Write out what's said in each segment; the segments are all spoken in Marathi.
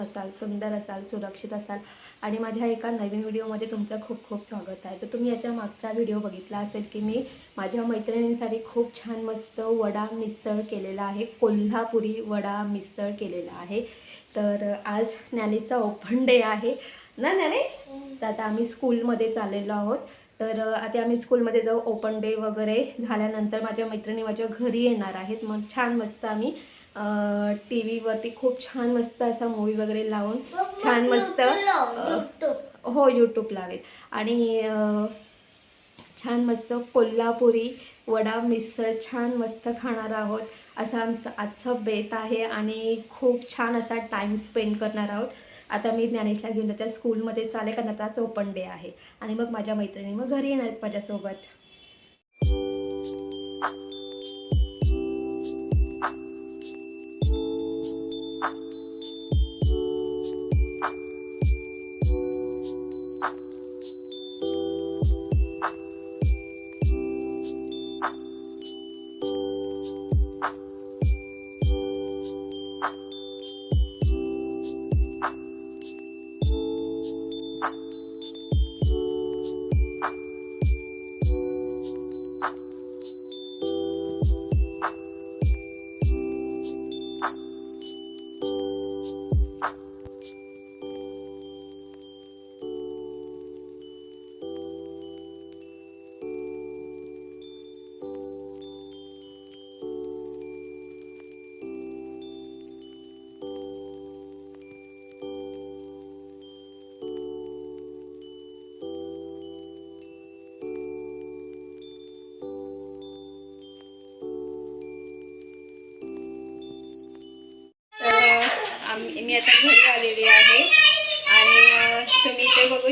असाल सुंदर असाल सुरक्षित असाल आणि माझ्या एका नवीन व्हिडिओमध्ये तुमचं खूप खूप स्वागत आहे. तर तुम्ही याच्या मागचा व्हिडिओ बघितला असेल की मी माझ्या मैत्रिणींसाठी खूप छान मस्त वडा मिसळ केलेला आहे कोल्हापुरी वडा मिसळ केलेला आहे. तर आज ज्ञानेचा ओपन डे आहे. ना ज्ञानेश तर आता आम्ही स्कूलमध्ये चाललेलो आहोत. तर आता आम्ही स्कूलमध्ये जाऊ. ओपन डे वगैरे झाल्यानंतर माझ्या मैत्रिणी माझ्या घरी येणार आहेत. मग छान मस्त आम्ही टी व्हीवरती खूप छान मस्त असा मूवी वगैरे लावून छान मस्त हो यूट्यूब लावेल. आणि छान मस्त कोल्हापुरी वडा मिसळ छान मस्त खाणार आहोत. असा आमचा आजचा बेत आहे आणि खूप छान असा टाईम स्पेंड करणार आहोत. आता मी ज्ञानेशला घेऊन त्याच्या स्कूलमध्ये चालेल कारण त्याचाच ओपन डे आहे. आणि मग माझ्या मैत्रिणी मग घरी येणार आहेत माझ्यासोबत.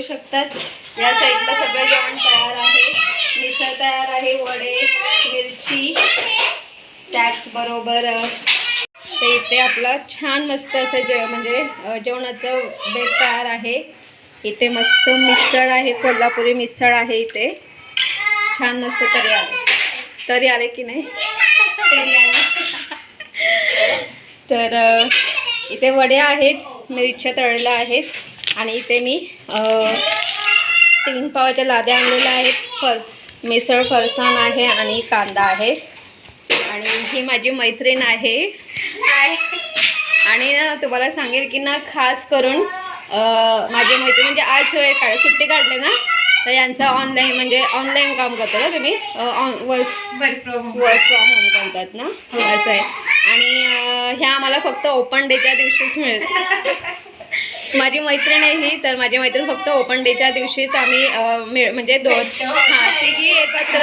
शकतात. या साईडला सगळं जेवण तयार आहे. मिसळ तयार आहे वडे मिरची. त्याचबरोबर ते इथे आपलं छान मस्त असं जे म्हणजे जेवणाचं बेत तयार आहे. इथे मस्त मिसळ आहे कोल्हापुरी मिसळ आहे इथे. छान मस्त तरी आले. तरी आले की नाही? तरी आले. तर इथे वड्या आहेत मिरच्या तळल्या आहेत. आणि इथे मी तीन पावाच्या लाद्या आणलेल्या आहेत. फर मिसळ फरसाण आहे आणि कांदा आहे. आणि ही माझी मैत्रीण आहे. आणि ना तुम्हाला सांगेल की ना खास करून माझी मैत्रीण म्हणजे आज वेळ काढ सुट्टी काढले ना तर यांचं ऑनलाईन म्हणजे ऑनलाईन काम करता ना तुम्ही? Work work from work from home करतात ना? असं आहे. आणि ह्या आम्हाला फक्त ओपन डेच्या दिवशीच मिळत माझी मैत्रीण आहे ही तर माझी मैत्रीण फक्त ओपन डेच्या दिवशीच आम्ही मिळ म्हणजे दोन हां तिघी एकत्र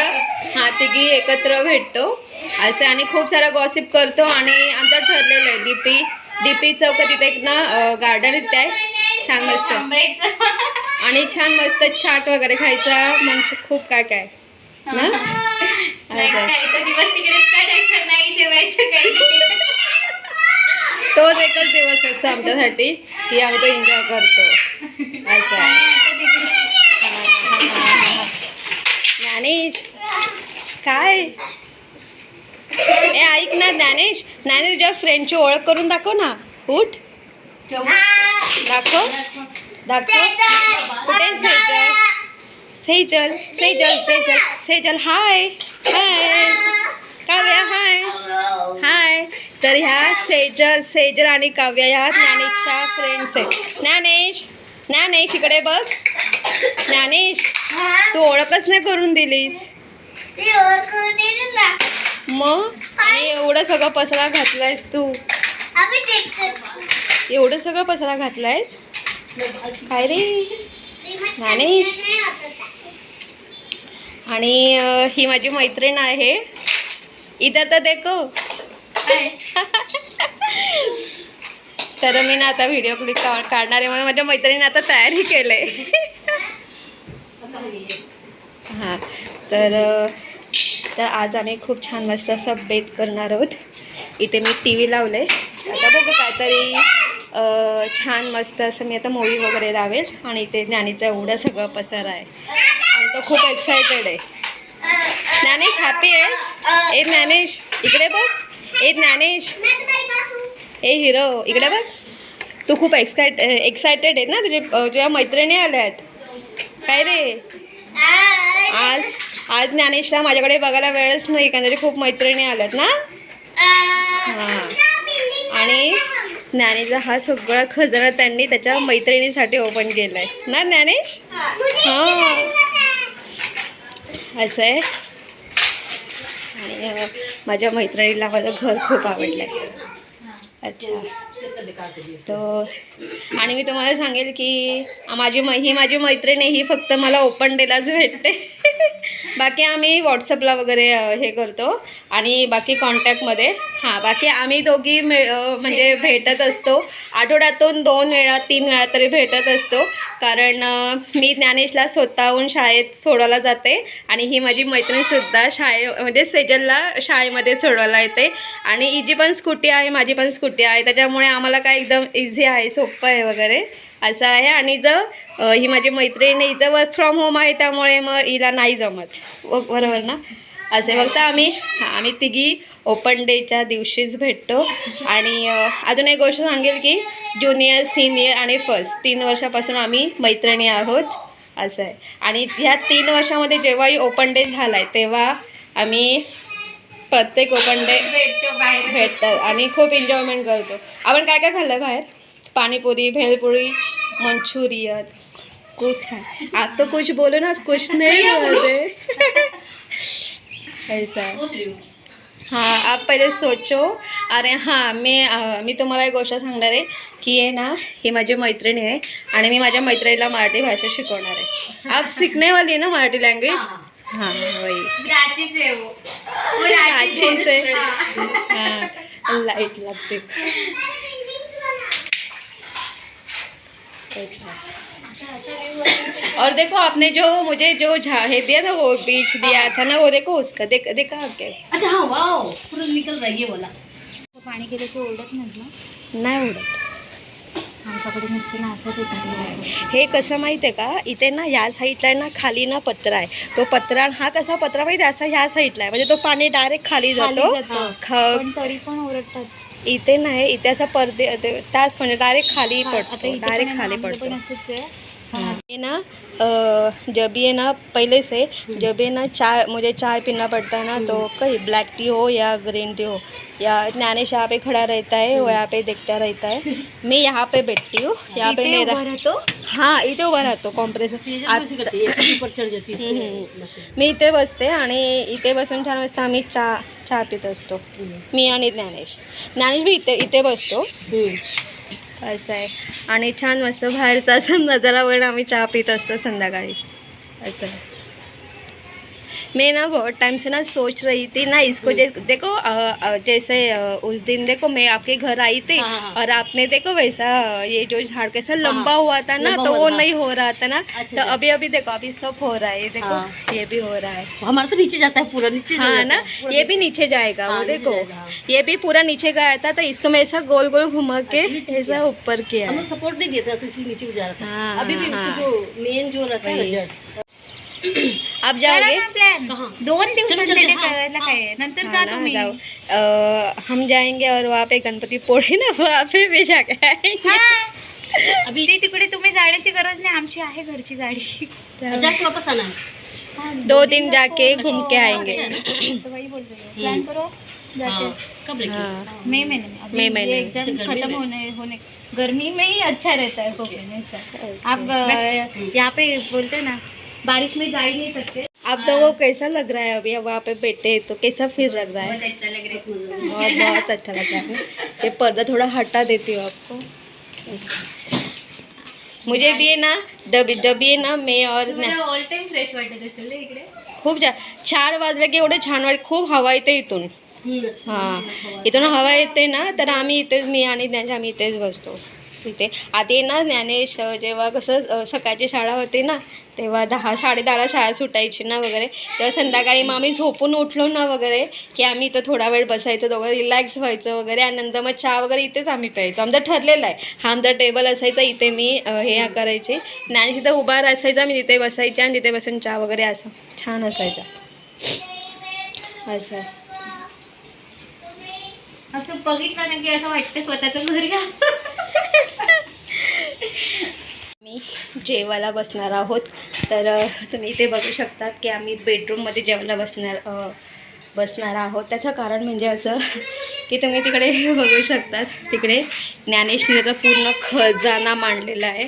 हां तिघी एकत्र भेटतो. असं आणि खूप सारा गॉसिप करतो आणि आमचं ठरलेलं आहे. डी पी डी पी चौकात तिथे एक ना गार्डन इथे आहे छान मस्त. आणि छान मस्त चाट वगैरे खायचा म्हणजे खूप काय काय. ना. दिवस तिकडेच काढायचं नाही जेवायचं काही. तोच एकच दिवस असतो आमच्यासाठी की आम्ही तो एन्जॉय करतो. असं ज्ञानेश काय? ए ऐक ना ज्ञानेश ज्ञानेश तुझ्या फ्रेंडची ओळख करून दाखव ना. उठ. दाखव. दाखव. कुठे सेजल? सेजल सेजल सेजल सेजल हाय. हाय. काव्या हाय. हाय. तर ह्या सेजल सेजल आणि काव्या ह्या ज्ञानेशच्या फ्रेंड्स आहेत. ज्ञानेश ज्ञानेश इकडे बघ. ज्ञानेश तू ओळखच नाही करून दिलीस. मग? आणि एवढं सगळं पसरा घातलायस तू. एवढं सगळं पसरा घातलायस? काय रे? ज्ञानेश. आणि ही माझी मैत्रीण आहे. इधर तर देखो. तर मी ना आता व्हिडिओ क्लिप काढणार आहे म्हणून माझ्या मैत्रिणीने आता तयारी केले हां तर तर आज आम्ही खूप छान मस्त असा बेत करणार आहोत. इथे मी टी व्ही लावले आता बघू काहीतरी छान मस्त असं मी आता मूवी वगैरे लावेल आणि इथे ज्ञानीचा एवढं सगळं पसार आहे. आणि तो खूप एक्सायटेड आहे. ज्ञानेश हॅपी आहेस? ए ज्ञानेश इकडे बघ. ए ज्ञानेश. ए हिरो इकडे बघ. तू खूप एक्साइट एक्सायटेड आहे ना तुझे तुझ्या मैत्रिणी आल्या आहेत. काय रे? आज आज ज्ञानेशला माझ्याकडे बघायला वेळच नाही कारण त्याच्या खूप मैत्रिणी आल्यात ना? हां. आणि ज्ञानेशचा हा सगळा खजाना त्यांनी त्याच्या मैत्रिणीसाठी ओपन केला आहे ना ज्ञानेश? हां. असं आहे. आणि माझ्या मैत्रिणीला माझं घर खूप आवडलं आहे अच्छा. तर आणि मी तुम्हाला सांगेल की माझी मै ही माझी मैत्रीण ही फक्त मला ओपन डेलाच भेटते. बाकी आम्ही व्हॉट्सअपला वगैरे हे करतो. आणि बाकी कॉन्टॅक्टमध्ये हां बाकी आम्ही दोघी मे म्हणजे भेटत असतो. आठवड्यातून दोन वेळा तीन वेळा तरी भेटत असतो. कारण मी ज्ञानेशला स्वतःहून शाळेत सोडवला जाते. आणि ही माझी मैत्रीणसुद्धा शाळे म्हणजे सेजलला शाळेमध्ये सोडवायला येते. आणि हिची पण स्कूटी आहे माझी पण स्कूटी आहे. त्याच्यामुळे आम्हाला काय एकदम इझी आहे सोपं आहे वगैरे. असं आहे. आणि जर ही माझी मैत्रीण हिचं वर्क फ्रॉम होम आहे त्यामुळे मग हिला नाही जमत. बरोबर ना? असे फक्त आम्ही आम्ही तिघी ओपन डेच्या दिवशीच भेटतो. आणि अजून एक गोष्ट सांगेल की ज्युनियर सिनियर आणि फर्स्ट तीन वर्षापासून आम्ही मैत्रिणी आहोत. असं आहे. आणि ह्या तीन वर्षामध्ये जेव्हाही ओपन डे झाला आहे तेव्हा आम्ही प्रत्येक ओपन डे भेटतो आणि खूप एन्जॉयमेंट करतो. आपण काय काय खाल्लं बाहेर? पाणीपुरी भेलपुरी मंचुरियन. कुछ है. आप तो कुछ बोलो ना कुछ नहीं बोलते ऐसा है. आप पहिले सोचो. अरे हां मी मी तुम्हाला एक गोष्ट सांगणार आहे की आहे ना ही माझी मैत्रिणी आहे आणि मी माझ्या मैत्रिणीला मराठी भाषा शिकवणार आहे. आप सीखने वाली है ना मराठी लँग्वेज हाँ। हाँ वही. रांची से वो. वो रांची रांची से। हाँ। लाइट लगती ऐसा और देखो आपने जो मुझे जो झाहे दिया था वो बीच दिया था ना वो देखो उसका देख देखा आपके अच्छा हाँ वाओ पूरा निकल रहा है ये वाला। पाणी गेलं की ओरडत नाही ना? नाही उडत। आमच्याकडे नुसते नाचत येतात हे कसं माहिती आहे का इथे ना या साईडला आहे ना खाली ना पत्रा आहे तो पत्रा हा कसा पत्रा माहिती असा ह्या साईडला आहे म्हणजे तो पाणी डायरेक्ट खाली जातो। तरी पण ओरडतात इथे नाही इथे असा पडदे ते- त्याच म्हणजे डायरेक्ट खाली पडतो डायरेक्ट खाली पडतो. असंच आहे. ये ना जब ये ना पहले से जब ये ना चाय मुझे चाय पीना पड़ता है ना तो कहीं ब्लैक टी हो या ग्रीन टी हो. या ज्ञानेश यहाँ पे खड़ा रहता है वो यहाँ पे देखता रहता है. मैं यहाँ पे बैठती हूँ. यहाँ पे मेरा राहतो हाँ? इथे उभा राहतो कॉम्प्रेसर मी इथे बसते आणि इथे बसून छान मस्त आम्ही चहा चहा पित असतो मी आणि ज्ञानेश. ज्ञानेश बी इथे इथे बसतो असं आहे. आणि छान मस्त बाहेरचा असं नजारावर आम्ही चहा पित असतो संध्याकाळी. असं आहे. मैं ना बहुत टाइम से ना सोच रही थी ना इसको जे देखो अ, अ, जैसे उस दिन देखो मैं आपके घर आई थी हाँ, हाँ, हाँ। और आपने देखो वैसा ये जो झाड़ कैसा लंबा हाँ, हुआ था ना तो वो नहीं हो रहा था ना अच्छा, तो अच्छा। अभी अभी देखो अभी सब हो रहा है देखो। ये भी हो रहा है हमारा तो नीचे जाता है पूरा नीचे हाँ ना ये भी नीचे जाएगा वो देखो। ये भी पूरा नीचे गया था तो इसको मैं ऐसा गोल गोल घुमा के अच्छा। ऐसा ऊपर किया सपोर्ट नहीं देता तो इसी नीचे जा रहा था अभी भी। उसको जो मेन जो रहता है आप जाओगे? प्लॅन कहाँ? दोन हाँ, करायला काय? नंतर हाँ जा तुम्ही. हम जाएंगे और वहाँ पे गणपति पोड़े ना वहाँ पे भी हा। अभी ते तिकडे तुम्ही जाण्याची गरज नाही. आमची आहे घरची गाडी. जाके वापस आना है हाँ, दो दिन जाके घूम के आएंगे। तो वही बोल रही हूँ प्लान करो. जाते. हाँ, कब लेके? हाँ। मई महीने में. अभी मई महीने ये में। एग्जाम तो गर्मी खत्म में? होने होने गर्मी में ही अच्छा रहता है. अच्छा. आप यहाँ पे बोलते हैं ना बारिश में जा ही नहीं सकते। आप लोगों को कैसा लग रहा है अभी वहाँ पे बैठे तो कैसा फील लग रहा है? अच्छा लग रहा है बहुत बहुत अच्छा लग रहा है। ये पर्दा थोड़ा हटा देती हूँ आपको। मुझे भी है ना जब ये ना मैं और ना ऑल टाइम फ्रेश वाटत असेल ना इकडे। खूप जा चार वाजले की एवढे छान वाट खूप हवा येते इथून। हां इथून हवा येते ना तर आम्ही इथेच मी आणि ज्ञानेश आम्ही इथेच बसतो. तिथे आधी ना ज्ञानेश जेव्हा कसं सकाळची शाळा होती ना तेव्हा दहा साडेदहाला शाळा सुटायची ना वगैरे. तेव्हा संध्याकाळी मग आम्ही झोपून उठलो ना वगैरे की आम्ही इथं थोडा वेळ बसायचं दोघं रिलॅक्स व्हायचं वगैरे. आणि नंतर मग चहा वगैरे इथेच आम्ही प्यायचो. आमचं ठरलेला आहे. हा आमचा टेबल असायचा इथे मी हे करायचे. ज्ञानेश इथं उभा असायचा मी तिथे बसायचे आणि तिथे बसून चहा वगैरे असं छान असायचा. असं. असं बघितलं ना की असं वाटतं स्वतःचं घर घ्या. मी जेवायला बसणार आहोत. तर तुम्ही इथे बघू शकतात की आम्ही बेडरूममध्ये जेवायला बसणार बसणार आहोत. त्याचं कारण म्हणजे असं की तुम्ही तिकडे बघू शकतात. तिकडे ज्ञानेश्वरीचा पूर्ण खजाना मांडलेला आहे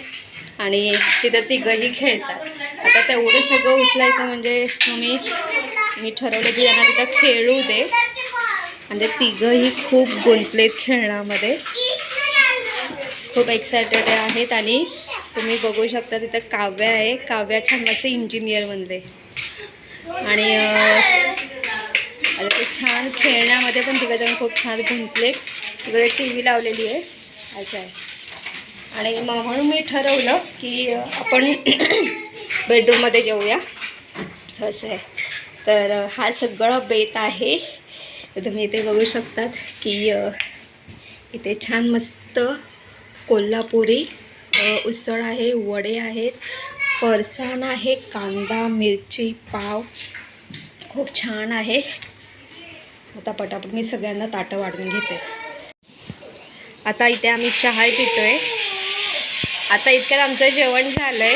आणि तिथं तिघंही खेळतात. आता तेवढं सगळं उचलायचं म्हणजे तुम्ही मी ठरवलं की यांना तिथं खेळू दे. म्हणजे तिघंही खूप गुंतलेत खेळण्यामध्ये. खूप एक्सायटेड आहेत आणि तुम्ही बघू शकता तिथं काव्य आहे. काव्या छान मस्त इंजिनियर बनले आणि आता ते छान खेळण्यामध्ये पण तिकडे जाऊन खूप छान गुंतले तिकडे टी व्ही लावलेली आहे. असं आहे. आणि मग म्हणून मी ठरवलं की आपण बेडरूममध्ये जाऊया. असं आहे. तर हा सगळा बेत आहे. तर तुम्ही इथे बघू शकतात की इथे छान मस्त कोल्हापुरी उसळ आहे वडे आहेत फरसाण आहे कांदा मिरची पाव खूप छान आहे. आता पटापट मी सगळ्यांना ताटं वाढवून घेते. आता इथे आम्ही चहा पितोय. आता इतक्यात आमचं जेवण झालंय.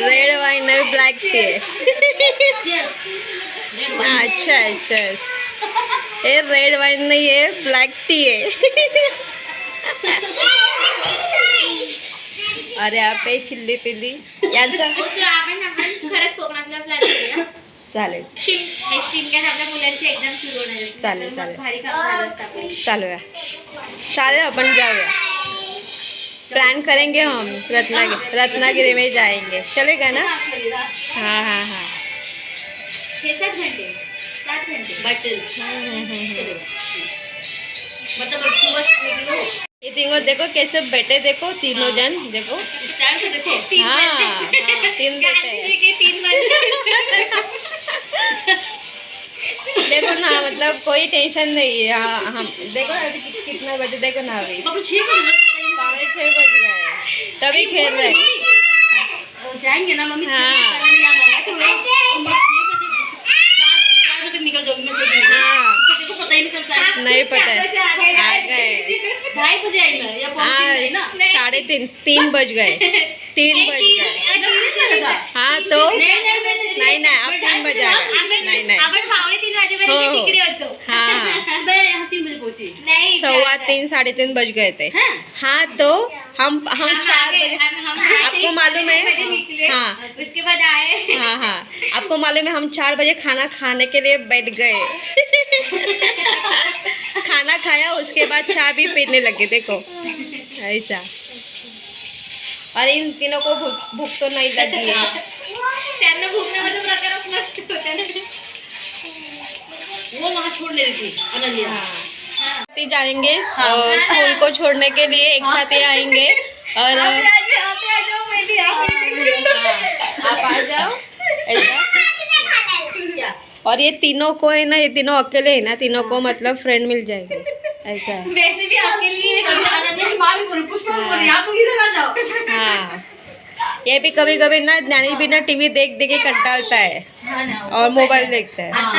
रेड वाईन आहे ब्लॅक टी आहे अच्छा अच्छा. हे रेड वाईन नाही आहे ब्लॅक टी आहे. अरे आपे चिल्ली पिल्ली. यांचा? खरंच प्लॅन चालेल. शिम शिमग्यात आपल्या मुलांची एकदम सुरू होणार आहे. चालेल, चालेल. चालूया. चालेल अपन जाऊया. प्लान करेंगे हम. रत्नागिरी रत्नागिरी में जाएंगे चलेगा ना? हाँ हाँ हाँ. छह सात घंटे सात घंटे। चलेगा मतलब अब सुबह निकलो। ये तीनों देखो कैसे बैठे देखो तीनों जन देखो। स्टाइल से देखो। हाँ। हाँ, तीन बैठे हैं तीन देखो ना मतलब कोई टेंशन नहीं है। हाँ हम देखो ना कि- कितना बजे देखो ना अभी। साढ़े छः बज गए। तभी खेल रहे। जाएँगे ना मम्मी हाँ। नहीं पता है आ गए। हाँ साढ़े तीन तीन बज गए. तीन बज गए नहीं हाँ तो नहीं आप तीन बजे नाही नाही हो, हो. हाँ नाही सवा तीन साढ़े तीन बज गए थे हाँ हाँ तो हम हम चार बजे आपको मालूम है हाँ हाँ उसके बाद आए हाँ हाँ आपको मालूम है हम चार बजे खाना खाने के लिए बैठ गए खाना खाया उसके बाद चाय भी पीने लगे देखो ऐसा और इन तीनों को भूख भूख तो नहीं लगी है। त्यांना भूकण्याचा प्रकार मस्त होता ना. वो वहाँ छोड़ ले थी अनन्या. हाँ. जाएँगे और स्कूल को छोड़ने के लिए एक साथ ही आएँगे। और आप आ जाओ, आप आ जाओ, मैं भी हाँ, आप आ जाओ ऐसा। और ये तीनों को है ना ये तीनों अकेले है ना तीनों को मतलब फ्रेंड मिल जाएँगे। ऐसा वैसे भी आपके लिए इधर आ जाओ। हाँ। ये भी कभी कभी ना ज्ञानी भी ना टीवी देख देख के कंटालता है। हाँ और मोबाइल देखता है। हाँ।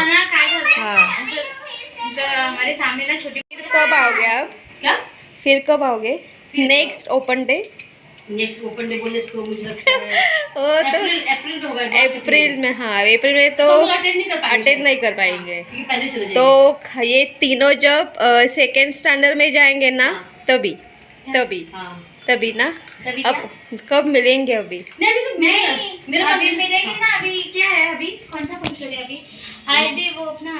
हमारे सामने ना छोटी कब आओगे आप? क्या? फिर कब आओगे? Next open day next open day बोलने से तो मुझे लगता है। तो अप्रैल अप्रैल में होगा अप्रैल में हाँ अप्रैल में तो तो अटेंड नहीं कर पाएँगे। अटेंड नहीं कर पाएँगे। पहले चले तो ये तीनों जब सेकेंड स्टैंडर्ड में जाएँगे ना हाँ। तभी तभी हाँ। तभी ना। तभी अब कब मिलेंगे अभी? नहीं अभी तो मेरा नहीं मेरा अभी पास मिलेगी ना अभी क्या है अभी? कौन सा फ़ंक्शन है अभी? हल्दी वो अपना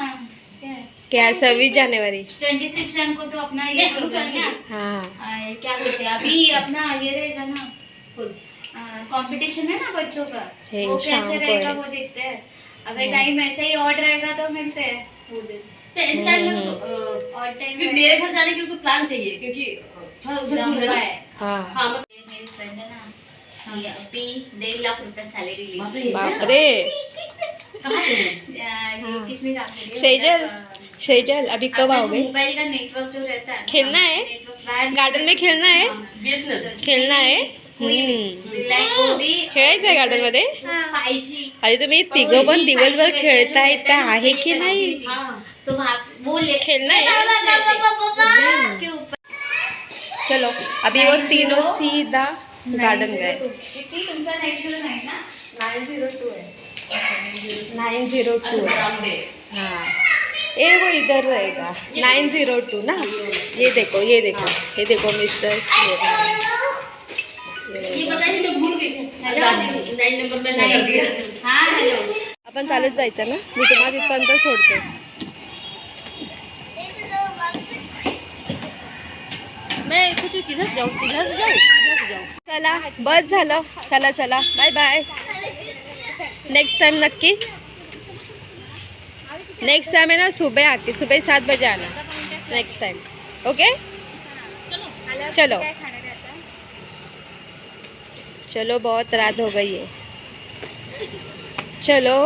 क्या है? क्या छब्बीस जनवरी? ट्वेंटी सिक्स जन को तो अपना ये है हाँ। आ, क्या बोलते हैं? अभी अपना ये रहेगा ना कंपटीशन है ना बच्चों का। वो कैसे रहेगा वो देखते हैं। अगर टाइम ऐसे ही ऑड रहेगा तो मिलते हैं वो दिन। तो ऐसे टाइम में तो ऑड टाइम फिर मेरे घर जाने के लिए तो प्लान चाहिए क्योंकि थोड़ा उधर दूर है है। हाँ। हाँ मतलब मेरी फ्रेंड है ना ये अभी डेढ़ लाख रुपए सैलरी ली बाप रे। है? हाँ। किसमें सेजल। शेजल अभी कब आओगे? मोबाइल का नेटवर्क जो रहता है ना, खेलना है? गार्डन में खेलना है? खेलना आहे भी खेळायचं आहे गार्डनमध्ये? अरे तुम्ही तिघं पण दिवसभर खेळतायत का आहे की नाही? हाँ तो वहाँ वो ले खेलना है इसके ऊपर। चलो अभी वो तीनों सीधा गार्डन गए किती? तुमचा नाईन झिरो नाईन ना? नाइन जीरो टू है नाइन जीरो टू हाँ। ये वो इधर रहेगा। नाइन जीरो टू ना? ये देखो ये देखो। ये देखो मिस्टर। हा आपण चालत जायचं ना? मी तुम्हाला तिथपर्यंत सोडते. मैं कुछ किधर जाऊँ? किधर जाऊँ? किधर जाऊँ? चला बस झालं. चला चला. बाय बाय नेक्स्ट टाइम नक्की. नेक्स्ट टाइम है ना सुबह आके सुबह सात बजे आना। नेक्स्ट टाइम ओके चलो। चलो बहुत रात हो गई है। चलो।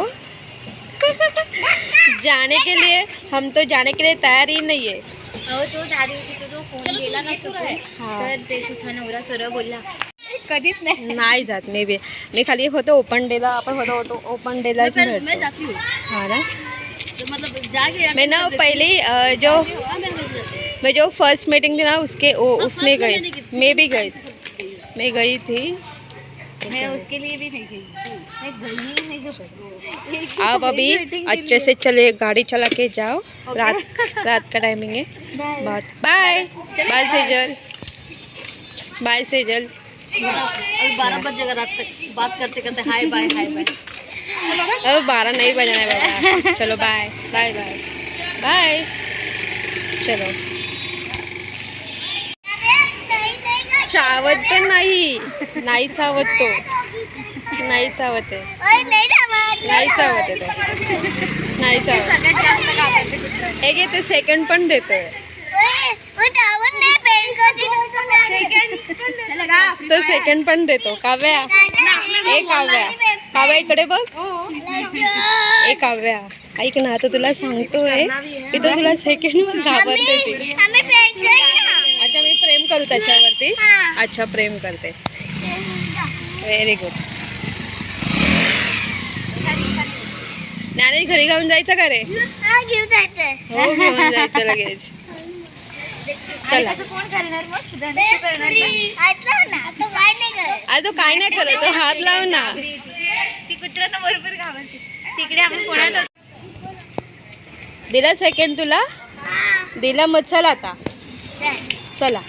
जाने के लिए हम तो जाने के लिए तैयार ही नहीं है। तो तो हा. ते बोलला। कधीच नाही। नाही जात मी बी. मी खाली होतो ओपन डेला आपण होतो ओपन डेलाच जाती हूँ। हाँ ना? मतलब मैं ना पहले जो मैं जो फ़र्स्ट मीटिंग थी ना उसके वो हाँ, उसमें गई मैं भी गई मैं गई थी। मैं उसके लिए भी नहीं गई मैं गई नहीं आप अभी अच्छे से चले गाड़ी चला के जाओ। रात रात का टाइमिंग है। बहुत bye bye Sejal bye Sejal अभी बारह बजेगा रात तक। बात करते करते हाय बाय हाय बाय अब बारह नहीं बजना है बाबा. चलो बाय बाय बाय बाय चलो. चावत तर नाही. नाही चावत तो. नाही चावत आहे. नाही चावत आहे तो. नाही चावत. हे घे ते सेकंड पण देतोय? तो सेकंड पण देतो. काव्या. ए काव्या काव्या इकडे बघ. ए काव्या ऐक ना आता तुला सांगतोय इथं तुला सेकंड पण घाबरते ती. अच्छा मी प्रेम करू त्याच्यावरती? अच्छा प्रेम करते. व्हेरी गुड ज्ञानेश घरी घेऊन जायचं का रे? हो घेऊन जायचं लगेच. चला. अरे तो काय नाही करत तो हात लाव ना. ती कुत्र्यांना बरोबर घाबरते. तिकडे आपण कोणाला दिला सेकंड तुला? दिला मग चल आता. चला.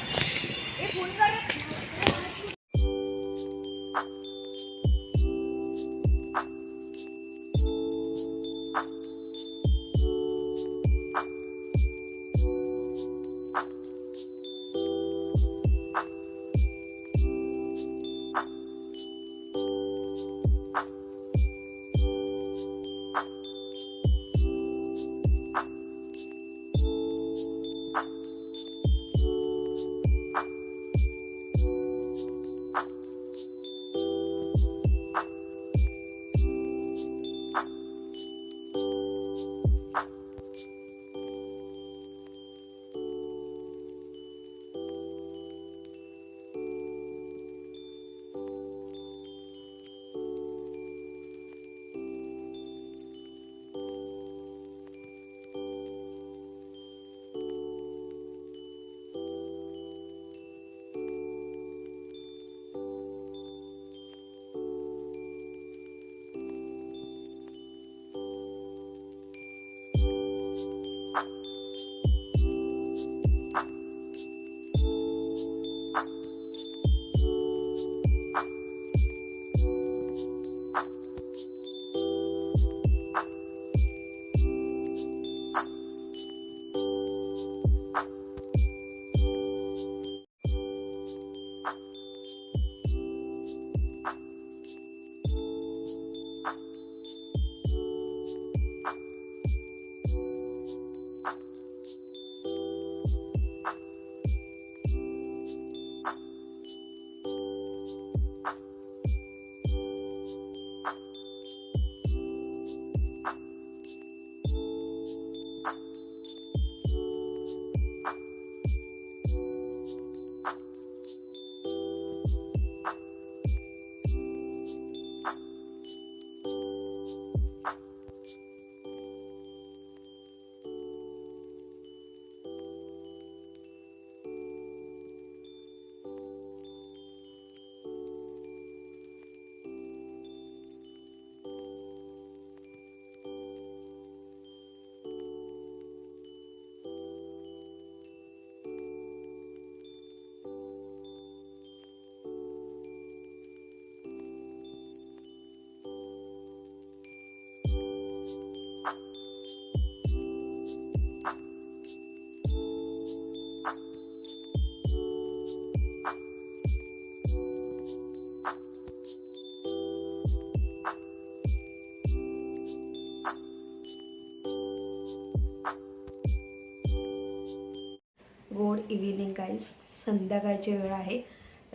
संध्याकाळची वेळ आहे.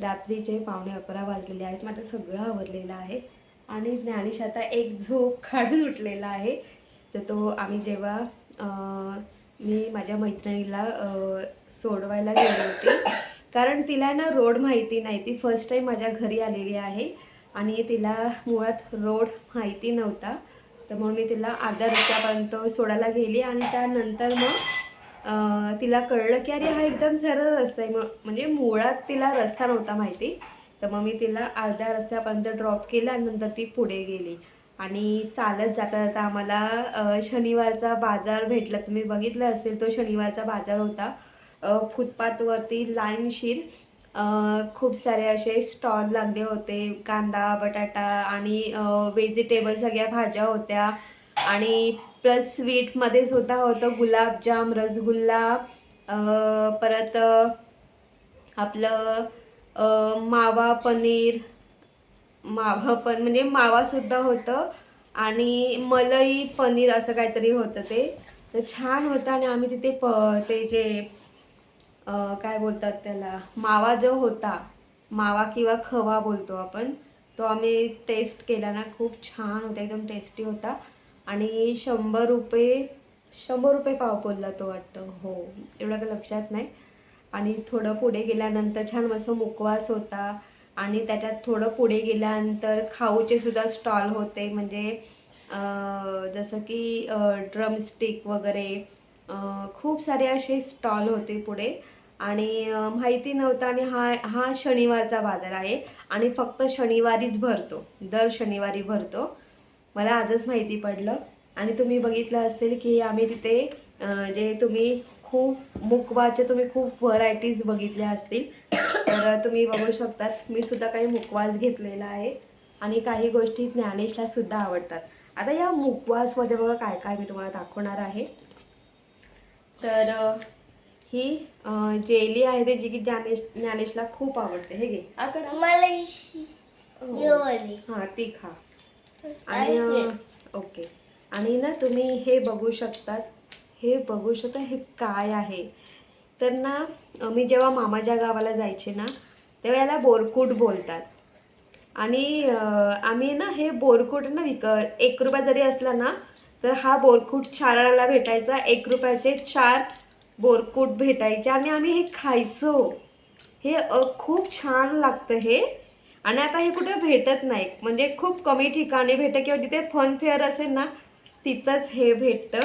रात्रीचे पावणे अकरा वाजलेले आहेत. माझं सगळं आवरलेलं आहे. आणि ज्ञानेश आता एक झोप काढून उठलेला आहे. तर तो आम्ही जेव्हा मी माझ्या मैत्रिणीला सोडवायला गेले होते. कारण तिला ना रोड माहिती नाही. ती फर्स्ट टाईम माझ्या घरी आलेली आहे. आणि तिला मुळात रोड माहिती नव्हता. तर मग मी तिला अर्ध्या रस्त्यापर्यंत सोडायला गेली. आणि त्यानंतर मग तिला कळलं की अरे हा एकदम सरळ रस्ता आहे. मग म्हणजे मुळात तिला रस्ता नव्हता माहिती. तर मग मी तिला अर्ध्या रस्त्यापर्यंत ड्रॉप केलं आणि नंतर ती पुढे गेली. आणि चालत जाता जाता आम्हाला शनिवारचा बाजार भेटला. तुम्ही बघितलं असेल तो शनिवारचा बाजार होता. फुटपाथवरती लाईनशीर खूप सारे असे स्टॉल लागले होते. कांदा बटाटा आणि व्हेजिटेबल सगळ्या भाज्या होत्या. आणि प्लस स्वीटमध्येच होता होतं गुलाबजाम रसगुल्ला परत आपलं मावा पनीर मावा पण म्हणजे मावासुद्धा होतं. आणि मलई पनीर असं काहीतरी होतं ते. तर छान होतं आणि आम्ही तिथे प ते जे काय बोलतात त्याला मावा जो होता मावा किंवा खवा बोलतो आपण तो आम्ही टेस्ट केला ना खूप छान होता एकदम टेस्टी होता. आणि शंभर रुपये शंभर रुपये पाव बोलला तो वाटतं. हो एवढं काही लक्षात नाही. आणि थोडं पुढे गेल्यानंतर छान मस्त मुकवास होता. आणि त्याच्यात थोडं पुढे गेल्यानंतर खाऊचे सुद्धा स्टॉल होते. म्हणजे जसं की ड्रमस्टिक वगैरे खूप सारे असे स्टॉल होते पुढे. आणि माहिती नव्हतं आणि हा हा शनिवारचा बाजार आहे. आणि फक्त शनिवारीच भरतो. दर शनिवारी भरतो. मला आजच माहिती पडलं. आणि तुम्ही बघितलं असेल की आम्ही तिथे जे तुम्ही खूप मुकवाचे तुम्ही खूप व्हरायटीज बघितल्या असतील. तर तुम्ही बघू शकतात मी सुद्धा काही मुकवास घेतलेला आहे. आणि काही गोष्टी ज्ञानेशला सुद्धा आवडतात. आता या मुकवासमध्ये बघा काय काय मी तुम्हाला दाखवणार आहे. तर ही जेली आहे ते जी की ज्ञानेश ज्ञानेशला खूप आवडते. हे घे. ही-. हां ती खा. आणि ओके. आणि ना तुम्ही हे बघू शकतात. हे बघू शकता हे काय आहे. तर ना मी जेव्हा मामाच्या गावाला जायचे ना तेव्हा याला बोरकूट बोलतात. आणि आम्ही ना हे बोरकूट ना विक एक रुपया जरी असला ना तर हा बोरकूट चार आणायला भेटायचा एक रुपयाचे चार बोरकूट भेटायचे. आणि आम्ही हे खायचो. हे खूप छान लागतं हे. आणि आता हे कुठे भेटत नाही. म्हणजे खूप कमी ठिकाणी भेटतं किंवा जिथे फन फेअर असेल ना तिथंच हे भेटतं.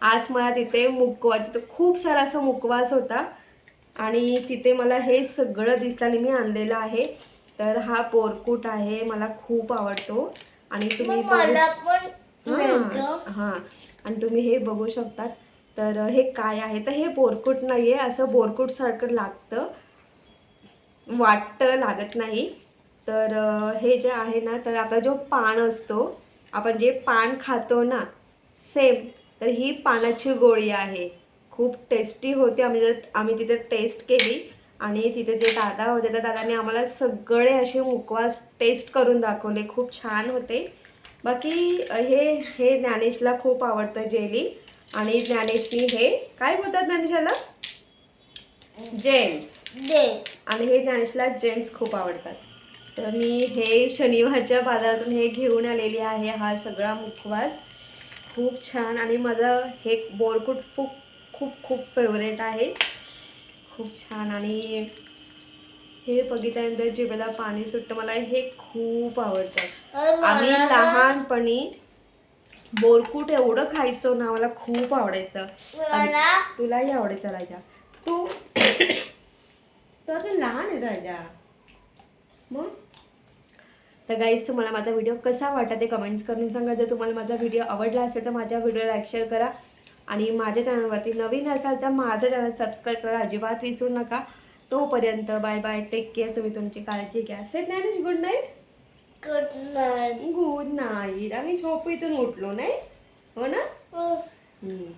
आज मला तिथे मुकवा तिथं खूप सारा असा मुकवास होता. आणि तिथे मला हे सगळं दिसलं आणि मी आणलेलं आहे. तर हा पोरकूट आहे मला खूप आवडतो. आणि तुम्ही. हां हां. आणि तुम्ही हे बघू शकतात. तर हे काय आहे? तर हे बोरकूट नाही आहे असं बोरकूटसारखं लागतं. वाटतं लागत नाही. तर हे जे आहे ना तर आपला जो पान असतो आपण जे पान खातो ना सेम तर ही पानाची गोळी आहे. खूप टेस्टी होती आम्ही जर आम्ही तिथे टेस्ट केली आणि तिथे जे दादा होते त्या दादाने आम्हाला सगळे असे मुकवास टेस्ट करून दाखवले. खूप छान होते. बाकी हे हे ज्ञानेशला खूप आवडतं जेली आणि ज्ञानेशनी हे काय बोलतात ज्ञानेशाला? जेम्स आणि हे ज्ञानेशला जेम्स खूप आवडतात. तर मी हे शनिवारच्या बाजारातून हे घेऊन आलेली आहे. हा सगळा मुखवास. खूप छान. आणि माझं हे बोरकूट खूप खूप खूप फेवरेट आहे. खूप छान. आणि हे बघितल्यानंतर जिभेला पाणी सुटतं. मला हे खूप आवडतं. आम्ही लहानपणी बोरकूट एवढं खायचो ना मला खूप आवडायचं. तुलाही आवडायचं राजा. तू तो आता लहान आहे राजा मग? तर गाईज तुम्हाला माझा व्हिडिओ कसा वाटला ते कमेंट्स करून सांगा. जर तुम्हाला माझा व्हिडिओ आवडला असेल तर माझ्या व्हिडिओ लाईक शेअर करा. आणि माझ्या चॅनलवरती नवीन असाल तर माझं चॅनल सबस्क्राईब करा. अजिबात विसरू नका. तोपर्यंत बाय बाय टेक केअर तुम्ही तुमची काळजी घ्या. Set Dnyanesh good night good night good night आम्ही झोपेतून उठलो नाही? हो ना. हम्म.